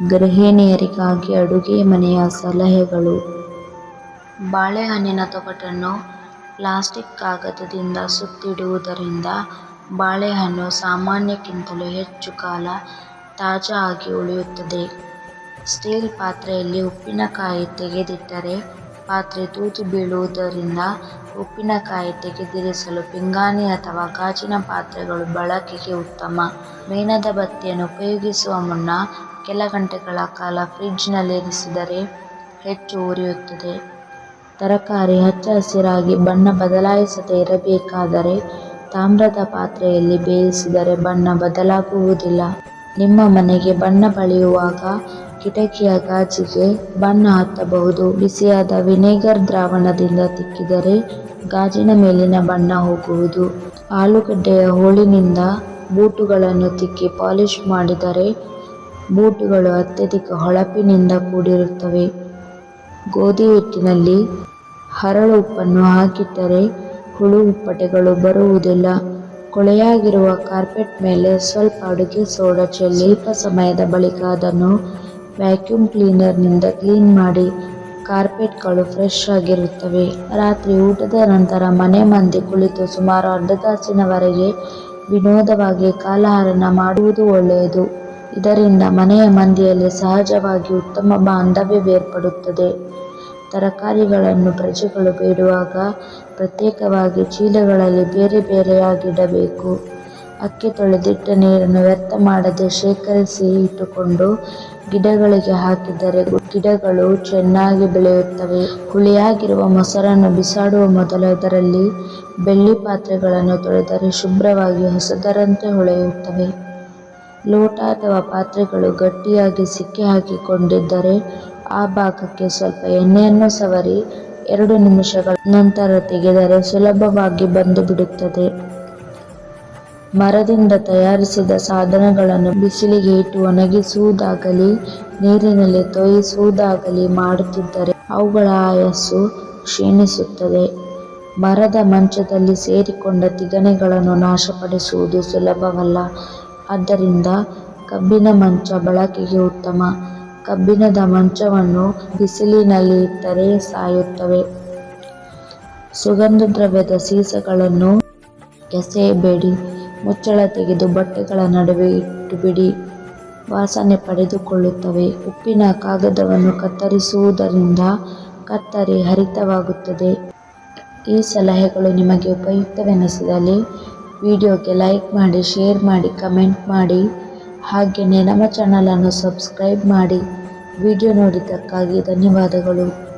ಗೃಹಿಣಿಯರಿಗಾಗಿ ಅಡುಗೆ ಮನೆಯ ಸಲಹೆಗಳು ಬಾಳೆಹಣ್ಣಿನ ತೊಗಟನ್ನು ಪ್ಲಾಸ್ಟಿಕ್ ಕಾಗದದಿಂದ ಸುತ್ತಿಡುವುದರಿಂದ ಬಾಳೆಹಣ್ಣು ಸಾಮಾನ್ಯಕ್ಕಿಂತಲೂ ಹೆಚ್ಚು ಕಾಲ ತಾಜಾ ಆಗಿ ಉಳಿಯುತ್ತದೆ. ಸ್ಟೀಲ್ ಪಾತ್ರೆಯಲ್ಲಿ ಉಪ್ಪಿನಕಾಯಿ ತೆಗೆದಿಟ್ಟರೆ ಪಾತ್ರೆ ತೂತು ಬೀಳುವುದರಿಂದ ಉಪ್ಪಿನಕಾಯಿ ತೆಗೆದಿರಿಸಲು ಪಿಂಗಾಣಿ ಅಥವಾ ಗಾಜಿನ ಪಾತ್ರೆಗಳು ಬಳಕೆಗೆ ಉತ್ತಮ. ಮೇಣದ ಬತ್ತಿಯನ್ನು ಉಪಯೋಗಿಸುವ ಮುನ್ನ ಕೆಲ ಗಂಟೆಗಳ ಕಾಲ ಫ್ರಿಜ್ನಲ್ಲಿ ಇರಿಸಿದರೆ ಹೆಚ್ಚು ಉರಿಯುತ್ತದೆ. ತರಕಾರಿ ಹಚ್ಚ ಹಸಿರಾಗಿ ಬಣ್ಣ ಬದಲಾಯಿಸದೆ ಇರಬೇಕಾದರೆ ತಾಮ್ರದ ಪಾತ್ರೆಯಲ್ಲಿ ಬೇಯಿಸಿದರೆ ಬಣ್ಣ ಬದಲಾಗುವುದಿಲ್ಲ. ನಿಮ್ಮ ಮನೆಗೆ ಬಣ್ಣ ಬಳಿಯುವಾಗ ಕಿಟಕಿಯ ಗಾಜಿಗೆ ಬಣ್ಣ ಹತ್ತಬಹುದು. ಬಿಸಿಯಾದ ವಿನೆಗರ್ ದ್ರಾವಣದಿಂದ ತಿಕ್ಕಿದರೆ ಗಾಜಿನ ಮೇಲಿನ ಬಣ್ಣ ಹೋಗುವುದು. ಆಲೂಗಡ್ಡೆಯ ಹೋಳಿನಿಂದ ಬೂಟುಗಳನ್ನು ತಿಕ್ಕಿ ಪಾಲಿಶ್ ಮಾಡಿದರೆ ಬೂಟುಗಳು ಅತ್ಯಧಿಕ ಹೊಳಪಿನಿಂದ ಕೂಡಿರುತ್ತವೆ. ಗೋಧಿ ಹಿಟ್ಟಿನಲ್ಲಿ ಹರಳು ಉಪ್ಪನ್ನು ಹಾಕಿಟ್ಟರೆ ಹುಳು ಉಪ್ಪಟೆಗಳು ಬರುವುದಿಲ್ಲ. ಕೊಳೆಯಾಗಿರುವ ಕಾರ್ಪೆಟ್ ಮೇಲೆ ಸ್ವಲ್ಪ ಅಡುಗೆ ಸೋಡಾ ಚೆಲ್ಲಿ ಸಮಯದ ಬಳಿಕ ಅದನ್ನು ವ್ಯಾಕ್ಯೂಮ್ ಕ್ಲೀನರ್ನಿಂದ ಕ್ಲೀನ್ ಮಾಡಿ ಕಾರ್ಪೆಟ್ಗಳು ಫ್ರೆಶ್ ಆಗಿರುತ್ತವೆ. ರಾತ್ರಿ ಊಟದ ನಂತರ ಮನೆ ಮಂದಿ ಕುಳಿತು ಸುಮಾರು ಅರ್ಧ ತಾಸಿನವರೆಗೆ ವಿನೋದವಾಗಿ ಕಾಲಹರಣ ಮಾಡುವುದು ಒಳ್ಳೆಯದು. ಇದರಿಂದ ಮನೆಯ ಮಂದಿಯಲ್ಲಿ ಸಹಜವಾಗಿ ಉತ್ತಮ ಬಾಂಧವ್ಯ ಬೇರ್ಪಡುತ್ತದೆ. ತರಕಾರಿಗಳನ್ನು ಪ್ರಜೆಗಳು ಬೇಡುವಾಗ ಪ್ರತ್ಯೇಕವಾಗಿ ಚೀಲಗಳಲ್ಲಿ ಬೇರೆ ಬೇರೆಯಾಗಿಡಬೇಕು. ಅಕ್ಕಿ ತೊಳೆದಿಟ್ಟ ನೀರನ್ನು ವ್ಯರ್ಥ ಮಾಡದೆ ಶೇಖರಿಸಿ ಇಟ್ಟುಕೊಂಡು ಗಿಡಗಳಿಗೆ ಹಾಕಿದರೆ ಗಿಡಗಳು ಚೆನ್ನಾಗಿ ಬೆಳೆಯುತ್ತವೆ. ಹುಳಿಯಾಗಿರುವ ಮೊಸರನ್ನು ಬಿಸಾಡುವ ಮೊದಲು ಅದರಲ್ಲಿ ಬೆಳ್ಳಿ ಪಾತ್ರೆಗಳನ್ನು ತೊಳೆದರೆ ಶುಭ್ರವಾಗಿ ಹೊಸದರಂತೆ ಹೊಳೆಯುತ್ತವೆ. ಲೋಟ ಅಥವಾ ಪಾತ್ರೆಗಳು ಗಟ್ಟಿಯಾಗಿ ಸಿಕ್ಕಿ ಹಾಕಿಕೊಂಡಿದ್ದರೆ ಆ ಭಾಗಕ್ಕೆ ಸ್ವಲ್ಪ ಎಣ್ಣೆಯನ್ನು ಸವರಿ ಎರಡು ನಿಮಿಷಗಳ ನಂತರ ತೆಗೆದರೆ ಸುಲಭವಾಗಿ ಬಂದು ಬಿಡುತ್ತದೆ. ಮರದಿಂದ ತಯಾರಿಸಿದ ಸಾಧನಗಳನ್ನು ಬಿಸಿಲಿಗೆ ಇಟ್ಟು ಒಣಗಿಸುವುದಾಗಲಿ, ನೀರಿನಲ್ಲಿ ತೊಯಿಸುವುದಾಗಲಿ ಮಾಡುತ್ತಿದ್ದರೆ ಅವುಗಳ ಆಯಸ್ಸು ಕ್ಷೀಣಿಸುತ್ತದೆ. ಮರದ ಮಂಚದಲ್ಲಿ ಸೇರಿಕೊಂಡ ತಿಗಣೆಗಳನ್ನು ನಾಶಪಡಿಸುವುದು ಸುಲಭವಲ್ಲ. ಆದ್ದರಿಂದ ಕಬ್ಬಿನ ಮಂಚ ಬಳಕೆಗೆ ಉತ್ತಮ. ಕಬ್ಬಿಣದ ಮಂಚವನ್ನು ಬಿಸಿಲಿನಲ್ಲಿ ಇಟ್ಟರೆ ಸಾಯುತ್ತವೆ. ಸುಗಂಧ ದ್ರವ್ಯದ ಸೀಸಗಳನ್ನು ಎಸೆಯಬೇಡಿ. ಮುಚ್ಚಳ ತೆಗೆದು ಬಟ್ಟೆಗಳ ನಡುವೆ ಇಟ್ಟುಬಿಡಿ. ವಾಸನೆ ಪಡೆದುಕೊಳ್ಳುತ್ತವೆ. ಉಪ್ಪಿನ ಕಾಗದವನ್ನು ಕತ್ತರಿಸುವುದರಿಂದ ಕತ್ತರಿ ಹರಿತವಾಗುತ್ತದೆ. ಈ ಸಲಹೆಗಳು ನಿಮಗೆ ಉಪಯುಕ್ತವೆನಿಸಿದಲ್ಲಿ ವಿಡಿಯೋಗೆ ಲೈಕ್ ಮಾಡಿ, ಶೇರ್ ಮಾಡಿ, ಕಮೆಂಟ್ ಮಾಡಿ ಹಾಗೆಯೇ ನಮ್ಮ ಚಾನಲನ್ನು ಸಬ್ಸ್ಕ್ರೈಬ್ ಮಾಡಿ. ವಿಡಿಯೋ ನೋಡಿದ್ದಕ್ಕಾಗಿ ಧನ್ಯವಾದಗಳು.